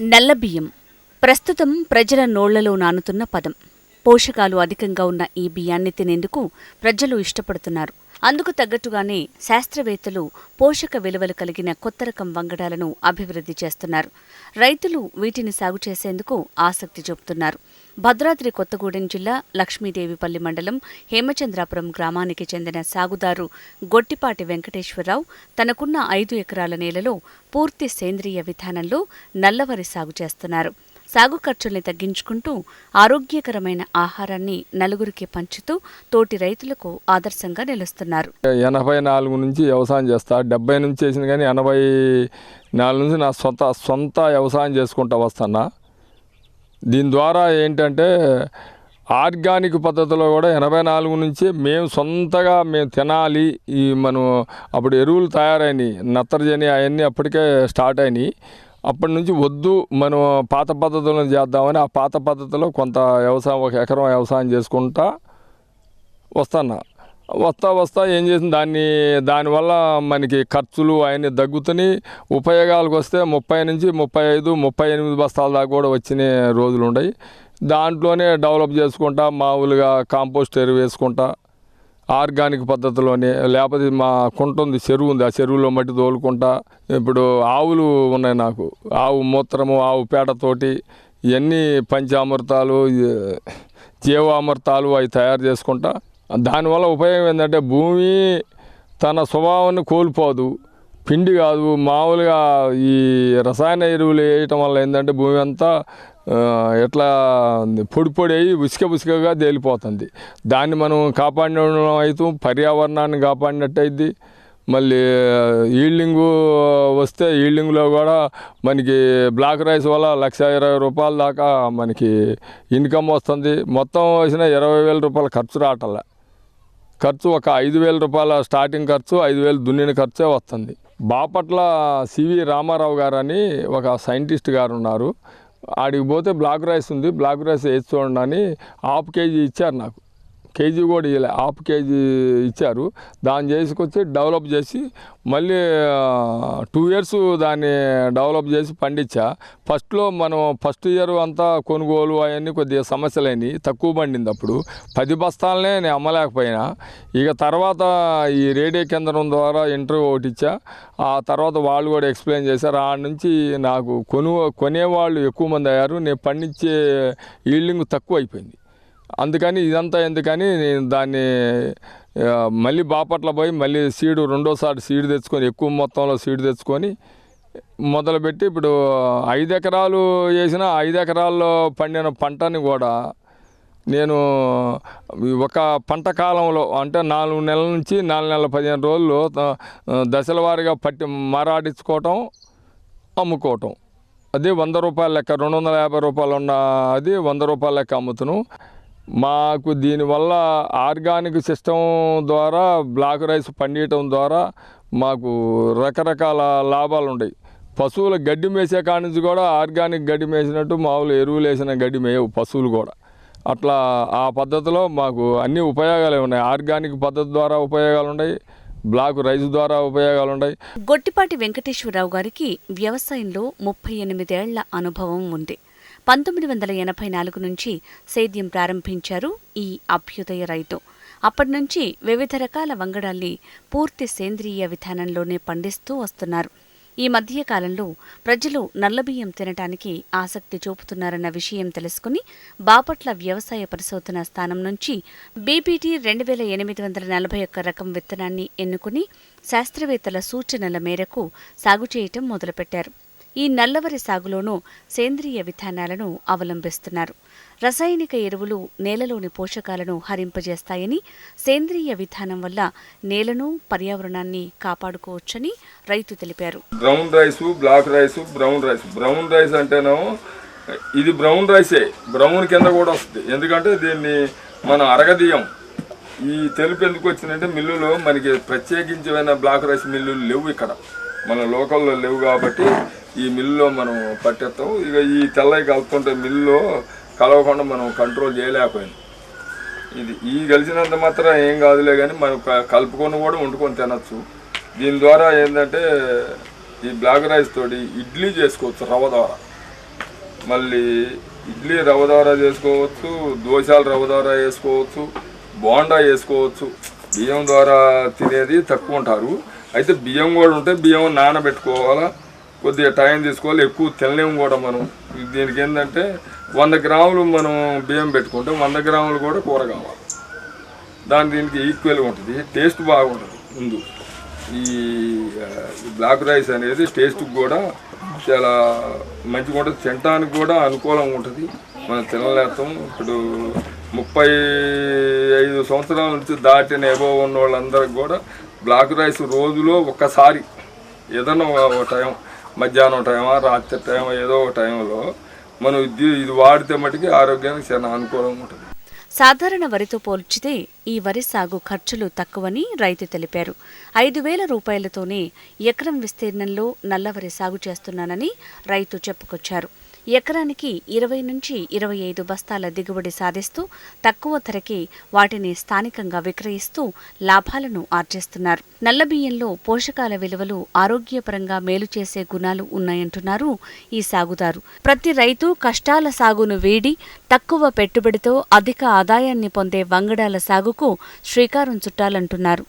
నల్లబియ్యం ప్రస్తుతం ప్రజల నోళ్ళలో నానుతున్న పదం. పోషకాలు అధికంగా ఉన్న ఈ బియ్యాన్ని తినేందుకు ప్రజలు ఇష్టపడుతున్నారు. అందుకు తగ్గట్టుగానే శాస్త్రవేత్తలు పోషక విలువలు కలిగిన కొత్త రకం వంగడాలను అభివృద్ధి చేస్తున్నారు. రైతులు వీటిని సాగు చేసేందుకు ఆసక్తి చూపుతున్నారు. భద్రాద్రి కొత్తగూడెం జిల్లా లక్ష్మీదేవిపల్లి మండలం హేమచంద్రాపురం గ్రామానికి చెందిన సాగుదారు గొట్టిపాటి వెంకటేశ్వరరావు తనకున్న ఐదు ఎకరాల నేలలో పూర్తి సేంద్రియ విధానంలో నల్లవరి సాగు చేస్తున్నారు. సాగు ఖర్చుల్ని తగ్గించుకుంటూ ఆరోగ్యకరమైన ఆహారాన్ని నలుగురికి పంచుతూ తోటి రైతులకు ఆదర్శంగా నిలుస్తున్నారు. ఎనభై నాలుగు నుంచి వ్యవసాయం చేస్తా డెబ్బై నుంచి చేసిన కానీ ఎనభై నాలుగు నుంచి నా సొంత సొంత వ్యవసాయం చేసుకుంటా వస్తున్నా దీని ద్వారా ఏంటంటే ఆర్గానిక్ పద్ధతిలో కూడా ఎనభై నాలుగు నుంచి మేము సొంతగా మేము తినాలి ఈ మనం అప్పుడు ఎరువులు తయారైనవి నత్రజని అవన్నీ అప్పటికే స్టార్ట్ అయినాయి. అప్పటి నుంచి వద్దు మనం పాత పద్ధతులను చేద్దామని ఆ పాత పద్ధతిలో కొంత వ్యవసాయం ఒక ఎకరం వ్యవసాయం చేసుకుంటా వస్తాను. వస్తా వస్తా ఏం చేసింది దాన్ని దానివల్ల మనకి ఖర్చులు అవన్నీ తగ్గుతుని ఉపయోగాలకు వస్తే ముప్పై నుంచి ముప్పై ఐదు ముప్పై ఎనిమిది బస్తాల దాకా కూడా వచ్చిన రోజులు ఉన్నాయి దాంట్లోనే డెవలప్ చేసుకుంటా మామూలుగా కాంపోస్ట్ ఎరువు వేసుకుంటా. ఆర్గానిక్ పద్ధతిలోనే లేకపోతే మా కుంట ఉంది చెరువు ఉంది. ఆ చెరువులో మట్టి తోలుకుంటా ఇప్పుడు ఆవులు ఉన్నాయి నాకు. ఆవు మూత్రము ఆవు పేడతోటి ఇవన్నీ పంచామృతాలు జీవామృతాలు అవి తయారు చేసుకుంటా దానివల్ల ఉపయోగం ఏంటంటే భూమి తన స్వభావాన్ని కోల్పోదు. పిండి కాదు మామూలుగా ఈ రసాయన ఎరువులు వేయటం వల్ల ఏంటంటే భూమి అంతా ఎట్లా పొడి పొడి అయ్యి ఉసుక ఉసుకగా తేలిపోతుంది. దాన్ని మనం కాపాడడం అయితే పర్యావరణాన్ని కాపాడినట్టు అయింది మళ్ళీ ఈల్డింగు వస్తే ఈల్డింగ్లో కూడా మనకి బ్లాక్ రైస్ వల్ల లక్ష ఇరవై రూపాయల దాకా మనకి ఇన్కమ్ వస్తుంది. మొత్తం వచ్చిన ఇరవై వేల రూపాయల ఖర్చు రావటంలా ఖర్చు ఒక ఐదు వేల రూపాయల స్టార్టింగ్ ఖర్చు ఐదు వేలు దున్నిన ఖర్చే వస్తుంది. బాపట్ల సివి రామారావు గారు అని ఒక సైంటిస్ట్ గారు ఉన్నారు. ఆడికి పోతే బ్లాక్ రైస్ ఉంది బ్లాక్ రైస్ వేసి చూడండి అని హాఫ్ కేజీ ఇచ్చారు నాకు. కేజీ కూడా ఇలా హాఫ్ కేజీ ఇచ్చారు. దాన్ని చేసుకొచ్చి డెవలప్ చేసి మళ్ళీ టూ ఇయర్స్ దాన్ని డెవలప్ చేసి పండించా. ఫస్ట్లో మనం ఫస్ట్ ఇయర్ అంతా కొనుగోలు అవన్నీ కొద్దిగా సమస్యలైనవి తక్కువ పండింది అప్పుడు. పది బస్తాలనే నేను అమ్మలేకపోయినా. ఇక తర్వాత ఈ రేడియో కేంద్రం ద్వారా ఇంటర్వ్యూ ఒకటి ఇచ్చా. ఆ తర్వాత వాళ్ళు కూడా ఎక్స్ప్లెయిన్ చేశారు. ఆ నుంచి నాకు కొను కొనేవాళ్ళు ఎక్కువ మంది అయ్యారు. నేను పండించే ఈల్డింగ్ తక్కువ అయిపోయింది. అందుకని ఇదంతా ఎందుకని నేను దాన్ని మళ్ళీ బాపట్ల పోయి మళ్ళీ సీడు రెండోసారి సీడ్ తెచ్చుకొని ఎక్కువ మొత్తంలో సీడ్ తెచ్చుకొని మొదలుపెట్టి ఇప్పుడు ఐదు ఎకరాలు వేసిన ఐదు ఎకరాల్లో పండిన పంటని కూడా నేను ఒక పంట కాలంలో అంటే నాలుగు నెలల నుంచి నాలుగు నెలల పదిహేను రోజులు దశల వారీగా పట్టి మరాడించుకోవటం అమ్ముకోవటం. అది వంద రూపాయల లెక్క రెండు వందల యాభై రూపాయలు ఉన్న అది వంద రూపాయల లెక్క అమ్ముతున్నాను మాకు దీనివల్ల ఆర్గానిక్ సిస్టమ్ ద్వారా బ్లాక్ రైస్ పండియటం ద్వారా మాకు రకరకాల లాభాలు ఉన్నాయి పశువుల గడ్డి మేసే కానించి కూడా ఆర్గానిక్ గడ్డి మేసినట్టు మామూలు ఎరువులు వేసిన గడ్డి మేయవు పశువులు కూడా. అట్లా ఆ పద్ధతిలో మాకు అన్ని ఉపయోగాలే ఉన్నాయి. ఆర్గానిక్ పద్ధతి ద్వారా ఉపయోగాలు ఉన్నాయి బ్లాక్ రైస్ ద్వారా ఉపయోగాలు ఉన్నాయి గొట్టిపాటి వెంకటేశ్వరరావు గారికి వ్యవసాయంలో ముప్పై ఎనిమిదేళ్ళ అనుభవం ఉంది. పంతొమ్మిది వందల ఎనభై నాలుగు నుంచి సేద్యం ప్రారంభించారు ఈ అభ్యుదయ రైతు. అప్పటి నుంచి వివిధ రకాల వంగడాల్ని పూర్తి సేంద్రియ విధానంలోనే పండిస్తూ వస్తున్నారు. ఈ మధ్య కాలంలో ప్రజలు నల్లబియ్యం తినటానికి ఆసక్తి చూపుతున్నారన్న విషయం తెలుసుకుని బాపట్ల వ్యవసాయ పరిశోధన స్థానం నుంచి బీపీటీ రెండు వేల ఎనిమిది వందల నలభై ఒక్క రకం విత్తనాన్ని ఎన్నుకుని శాస్త్రవేత్తల సూచనల మేరకు సాగు చేయటం మొదలుపెట్టారు. ఈ నల్లవరి సాగులోనూ సేంద్రియ విధానాలను అవలంబిస్తున్నారు. రసాయనిక ఎరువులు నేలలోని పోషకాలను హరింపజేస్తాయని సేంద్రియ విధానం వల్ల నేలను పర్యావరణాన్ని కాపాడుకోవచ్చని రైతు తెలిపారు. Brown rice black rice brown rice. Brown rice అంటేనో ఇది బ్రౌన్ రైసే. బ్రౌన్ కింద కూడా వస్తుంది. ఎందుకంటే దీన్ని మనం అరగదీయం. ఈ తెలుపు ఎందుకు వచ్చిందంటే మిల్లులో మనకి ప్రత్యేకించిన బ్లాక్ రైస్ మిల్లులు లేవు ఇక్కడ. మన లోకల్లో లేవు కాబట్టి ఈ మిల్లులో మనం పట్టేస్తాం ఇక ఈ తెల్లవి కలుపుతుంటే మిల్లులో కలవకుండా మనం కంట్రోల్ చేయలేకపోయింది ఇది ఈ కలిసినంత మాత్రం ఏం కాదులే కానీ మనం క- కలుపుకొని కూడా వండుకొని తినచ్చు. దీని ద్వారా ఏంటంటే ఈ బ్లాక్ రైస్ తోటి ఇడ్లీ చేసుకోవచ్చు రవ్వ ద్వారా. మళ్ళీ ఇడ్లీ రవ్వ ద్వారా చేసుకోవచ్చు దోశాలు రవ్వ ద్వారా వేసుకోవచ్చు బోండా వేసుకోవచ్చు బియ్యం ద్వారా తినేది తక్కువ ఉంటారు. అయితే బియ్యం కూడా ఉంటే బియ్యం నానబెట్టుకోవాలా? కొద్దిగా టైం తీసుకోవాలి ఎక్కువ తినలేము కూడా మనం. దీనికి ఏంటంటే వంద గ్రాములు మనం బియ్యం పెట్టుకుంటే వంద గ్రాములు కూడా కూర కావాలి. దాని దీనికి ఈక్వల్గా ఉంటుంది. టేస్ట్ బాగుంటుంది ముందు. ఈ బ్లాక్ రైస్ అనేది టేస్ట్ కూడా చాలా మంచిగా ఉంటుంది. తినడానికి కూడా అనుకూలంగా ఉంటుంది. మనం తినలేస్తాం. ఇప్పుడు ముప్పై ఐదు సంవత్సరాల నుంచి దాటిన ఎబో ఉన్న వాళ్ళందరికి కూడా బ్లాక్ రైస్ రోజులో ఒక్కసారి ఏదన్నా ఒక టైం. మధ్యాహ్నం టైమా రాత్రి టైం ఏదో ఒక టైంలో మనం ఇది ఇది వాడితే మటుకి ఆరోగ్యానికి చాలా అనుకూలంగా ఉంటుంది. సాధారణ వరితో పోల్చితే ఈ వరి సాగు ఖర్చులు తక్కువని రైతు తెలిపారు. ఐదు వేల రూపాయలతోనే ఎకరం విస్తీర్ణంలో నల్లవరి సాగు చేస్తున్నానని రైతు చెప్పుకొచ్చారు. ఎకరానికి ఇరవై నుంచి ఇరవై ఐదు బస్తాల దిగుబడి సాధిస్తూ తక్కువ ధరకే వాటిని స్థానికంగా విక్రయిస్తూ లాభాలను ఆర్జిస్తున్నారు. నల్ల బియ్యంలో పోషకాల విలువలు ఆరోగ్యపరంగా మేలు చేసే గుణాలు ఉన్నాయంటున్నారు ఈ సాగుదారు. ప్రతి రైతు కష్టాల సాగును వీడి తక్కువ పెట్టుబడితో అధిక ఆదాయాన్ని పొందే వంగడాల సాగుకు శ్రీకారం చుట్టాలంటున్నారు.